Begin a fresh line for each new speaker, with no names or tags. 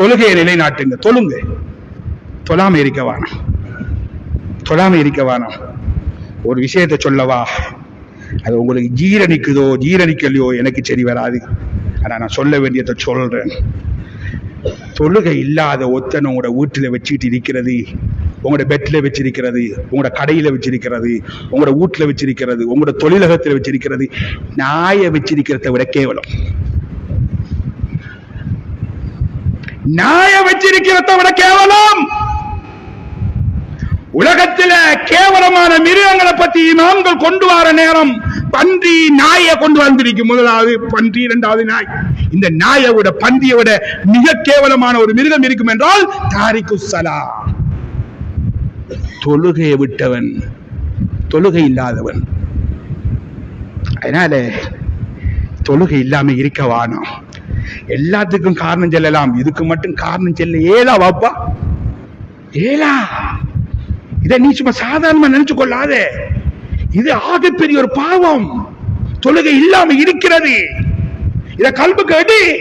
தொழுகையை நிலைநாட்டுங்க. தொழுங்க. தொழாம இருக்க வேணாம். தொழாம இருக்க வேணாம். ஒரு விஷயத்தை சொல்லவா? அது உங்களுக்கு ஜீரணிக்குதோ ஜீரணிக்கலையோ எனக்கு சரி வராது. ஆனா நான் சொல்ல வேண்டியதை சொல்றேன். தொழுகை இல்லாத ஒத்தனை உங்களோட வீட்டில் வச்சுக்கிட்டு இருக்கிறது உங்களோட பெட்ல வச்சிருக்கிறது உங்களோட கடையில வச்சிருக்கிறது உங்களோட வீட்டில் வச்சிருக்கிறது உங்களோட தொழிலகத்தில் வச்சிருக்கிறது நாயை வச்சிருக்கிறத விட கேவலம். நாயை வச்சிருக்கிறத விட கேவலம். உலகத்தில கேவலமான மிருகங்களை பத்தி இமாம்கள் கொண்டு வர நேரம் பன்றி நாயை கொண்டு வந்திருக்கும். முதலாவது பன்றி இரண்டாவது நாய். இந்த நாயை விட பன்றியை விட மிக கேவலமான ஒரு மிருகம் இருக்கும் என்றால் தாரிக்கு சலா தொழுகையை விட்டவன் தொழுகை இல்லாதவன். அதனால தொழுகை இல்லாம இருக்க வானம் எல்லாத்துக்கும் காரணம் சொல்லலாம். இதுக்கு மட்டும் காரணம் சொல்ல ஏலா வாப்பா. ஏலா. இதை நீ சும்மா சாதாரணமா நினைச்சு கொள்ளாத. இது ஆகப்பெரிய ஒரு பாவம். தொழுகை இல்லாம இருக்கிறது. இத கல்புக்கு கேட்டு